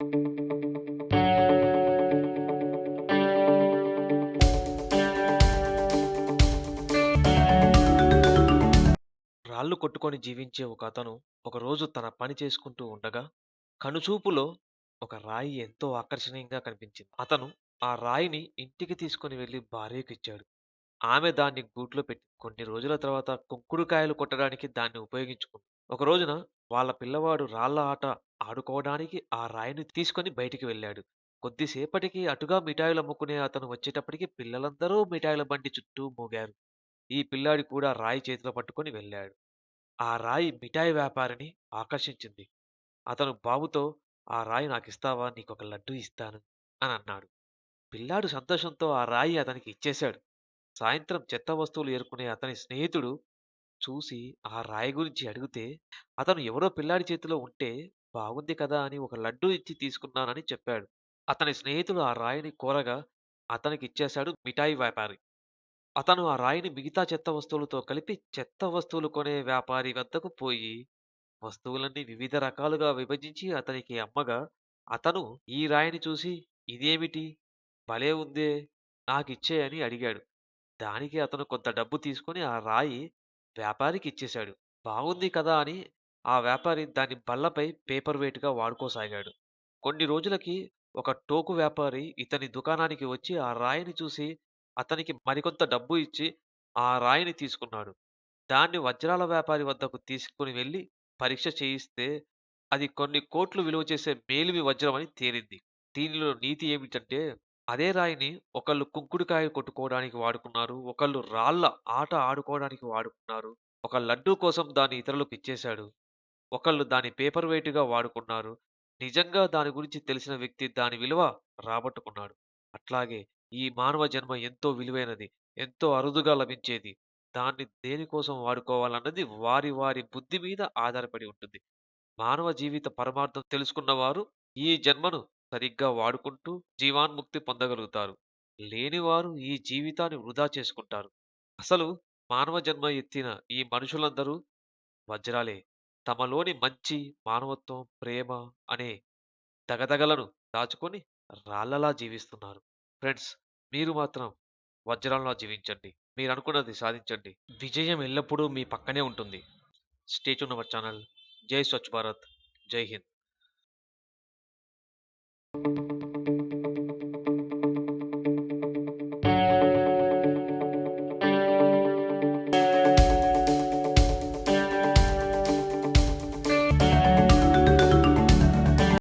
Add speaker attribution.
Speaker 1: రాళ్ళు కొట్టుకొని జీవించే ఒక అతను ఒకరోజు తన పని చేసుకుంటూ ఉండగా కనుచూపులో ఒక రాయి ఎంతో ఆకర్షణీయంగా కనిపించింది. అతను ఆ రాయిని ఇంటికి తీసుకొని వెళ్ళి భార్యకిచ్చాడు. ఆమె దాన్ని గూట్లో పెట్టి కొన్ని రోజుల తర్వాత కుంకుడుకాయలు కొట్టడానికి దాన్ని ఉపయోగించుకుంది. ఒక రోజున వాళ్ళ పిల్లవాడు రాళ్ళ ఆట ఆడుకోవడానికి ఆ రాయిని తీసుకొని బయటికి వెళ్ళాడు. కొద్దిసేపటికి అటుగా మిఠాయిలు అమ్ముకునే అతను వచ్చేటప్పటికి పిల్లలందరూ మిఠాయిల బండి చుట్టూ మూగారు. ఈ పిల్లాడి కూడా రాయి చేతిలో పట్టుకొని వెళ్ళాడు. ఆ రాయి మిఠాయి వ్యాపారిని ఆకర్షించింది. అతను బాబుతో "ఆ రాయి నాకిస్తావా? నీకొక లడ్డూ ఇస్తాను" అని అన్నాడు. పిల్లాడు సంతోషంతో ఆ రాయి అతనికి ఇచ్చేశాడు. సాయంత్రం చెత్త వస్తువులు ఏరుకునే అతని స్నేహితుడు చూసి ఆ రాయి గురించి అడిగితే అతను ఎవరో పిల్లాడి చేతిలో ఉంటే బాగుంది కదా అని ఒక లడ్డూ ఇచ్చి తీసుకున్నానని చెప్పాడు. అతని స్నేహితుడు ఆ రాయిని కోరగా అతనికిచ్చేశాడు మిఠాయి వ్యాపారి. అతను ఆ రాయిని మిగతా చెత్త వస్తువులతో కలిపి చెత్త వస్తువులు కొనే వ్యాపారి వద్దకు పోయి వస్తువులన్నీ వివిధ రకాలుగా విభజించి అతనికి అమ్మగా అతను ఈ రాయిని చూసి "ఇదేమిటి? భలే ఉందే! నాకిచ్చేయ్" అని అడిగాడు. దానికి అతను కొంత డబ్బు తీసుకొని ఆ రాయి వ్యాపారికి ఇచ్చేశాడు. బాగుంది కదా అని ఆ వ్యాపారి దాని బల్లపై పేపర్ వెయిట్‌గా వాడుకోసాగాడు. కొన్ని రోజులకి ఒక టోకు వ్యాపారి ఇతని దుకాణానికి వచ్చి ఆ రాయిని చూసి అతనికి మరికొంత డబ్బు ఇచ్చి ఆ రాయిని తీసుకున్నాడు. దాన్ని వజ్రాల వ్యాపారి వద్దకు తీసుకుని వెళ్ళి పరీక్ష చేయిస్తే అది కొన్ని కోట్లు విలువ చేసే మేలిమి వజ్రం అని తేలింది. దీనిలో నీతి ఏమిటంటే అదే రాయిని ఒకళ్ళు కుంకుడుకాయ కొట్టుకోవడానికి వాడుకున్నారు. ఒకళ్ళు రాళ్ళ ఆట ఆడుకోవడానికి వాడుకున్నారు. ఒక లడ్డూ కోసం దాన్ని ఇతరులకు ఇచ్చేశాడు. ఒకళ్ళు దాని పేపర్ వెయిట్‌గా వాడుకున్నారు. నిజంగా దాని గురించి తెలిసిన వ్యక్తి దాని విలువ రాబట్టుకున్నాడు. అట్లాగే ఈ మానవ జన్మ ఎంతో విలువైనది. ఎంతో అరుదుగా లభించేది. దాన్ని దేనికోసం వాడుకోవాలన్నది వారి వారి బుద్ధి మీద ఆధారపడి ఉంటుంది. మానవ జీవిత పరమార్థం తెలుసుకున్నవారు ఈ జన్మను సరిగ్గా వాడుకుంటూ జీవాన్ముక్తి పొందగలుగుతారు. లేనివారు ఈ జీవితాన్ని వృధా చేసుకుంటారు. అసలు మానవ జన్మ ఎత్తిన ఈ మనుషులందరూ వజ్రాలే. తమలోని మంచి, మానవత్వం, ప్రేమ అనే దగదగలను దాచుకొని రాళ్ళలా జీవిస్తున్నారు. ఫ్రెండ్స్ మీరు మాత్రం వజ్రాల్లా జీవించండి. మీరు అనుకున్నది సాధించండి. విజయం ఎల్లప్పుడూ మీ పక్కనే ఉంటుంది. Stay our channel. జై స్వచ్ఛ భారత్. జై హింద్.